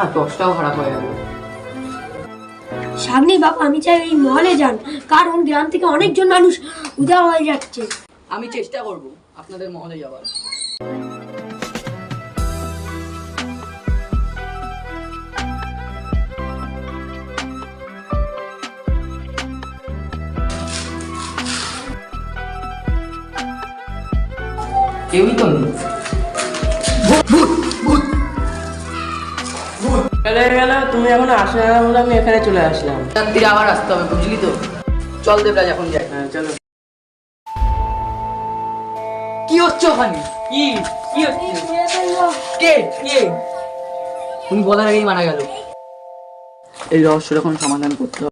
আর দশটাও খারাপ হয়ে বাবা, আমি চাই এই মহলে যান, কারণ গ্রাম থেকে অনেকজন মানুষ উদা হয়ে যাচ্ছে। আমি চেষ্টা করব আপনাদের মহলে যাওয়ার। কেউই তো নেই। চলে গেল তুমি এখন আসলে না বলে আমি এখানে চলে আসলাম। রাত্রিরে আবার আসতে হবে বুঝলি তো? চল দেবরাজ এখন যাই। হ্যাঁ চলো। কি হচ্ছে ওখানে? কি? কি হচ্ছে? কে? কে? উনি বলার আগেই মারা গেল। এই রহস্যের এখন সমাধান করতে হবে।